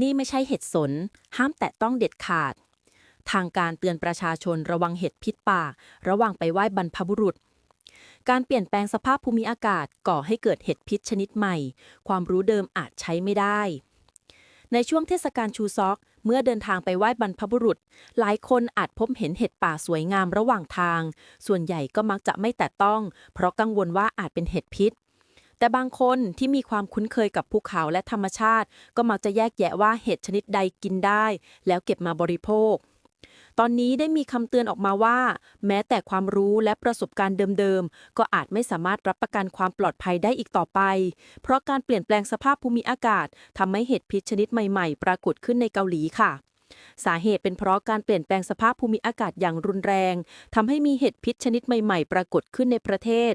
นี่ไม่ใช่เห็ดสน ห้ามแตะต้องเด็ดขาด ทางการเตือนประชาชนระวังเห็ดพิษป่า ระว่างไปไหว้บรรพบุรุษ การเปลี่ยนแปลงสภาพภูมิอากาศก่อให้เกิดเห็ดพิษชนิดใหม่ ความรู้เดิมอาจใช้ไม่ได้ ในช่วงเทศกาลชูซอก เมื่อเดินทางไปไหว้บรรพบุรุษ หลายคนอาจพบเห็นเห็ดป่าสวยงามระหว่างทาง ส่วนใหญ่ก็มักจะไม่แตะต้อง เพราะกังวลว่าอาจเป็นเห็ดพิษ แต่บางคนที่มีความคุ้นเคยกับภูเขาและธรรมชาติ ก็มักจะแยกแยะว่าเห็ดชนิดใดกินได้ แล้วเก็บมาบริโภค ตอนนี้ได้มีคำเตือนออกมาว่า แม้แต่ความรู้และประสบการณ์เดิมๆ ก็อาจไม่สามารถรับประกันความปลอดภัยได้อีกต่อไป เพราะการเปลี่ยนแปลงสภาพภูมิอากาศทำให้เห็ดพิษชนิดใหม่ๆ ปรากฏขึ้นในเกาหลีค่ะ สาเหตุเป็นเพราะการเปลี่ยนแปลงสภาพภูมิอากาศอย่างรุนแรงทำให้มีเห็ดพิษชนิดใหม่ๆ ปรากฏขึ้นในประเทศ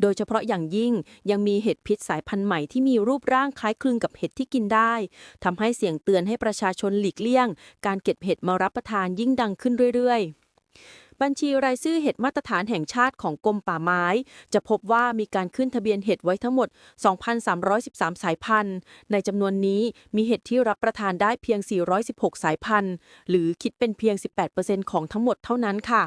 โดยเฉพาะอย่างยิ่งยังมีเห็ดพิษสายพันธุ์ใหม่ที่มีรูปร่างคล้ายคลึงกับเห็ดที่กินได้ทำให้เสียงเตือนให้ประชาชนหลีกเลี่ยง การเก็บเห็ดมารับประทานยิ่งดังขึ้นเรื่อยๆ บัญชีรายชื่อเห็ดมาตรฐานแห่งชาติของกรมป่าไม้ จะพบว่ามีการขึ้นทะเบียนเห็ดไว้ทั้งหมด 2,313 สายพันธุ์ ในจำนวนนี้มีเห็ดที่รับประทานได้เพียง 416 สายพันธุ์ หรือคิดเป็นเพียง 18%ของทั้งหมดเท่านั้นค่ะ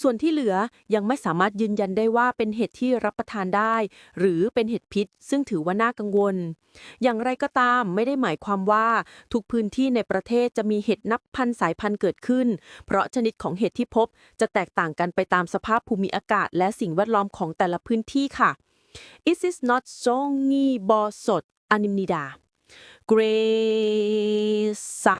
ส่วนที่เหลือยังไม่สามารถยืนยันได้ว่าเป็นเห็ดที่รับประทานได้ หรือเป็นเห็ดพิษ ซึ่งถือว่าน่ากังวล อย่างไรก็ตามไม่ได้หมายความว่า ทุกพื้นที่ในประเทศจะมีเห็ดนับพันสายพันธุ์เกิดขึ้น เพราะชนิดของเห็ดที่พบจะแตกต่างกันไปตามสภาพภูมิอากาศ และสิ่งแวดล้อมของแต่ละพื้นที่ค่ะ It is not zongi bo sot animnida Grace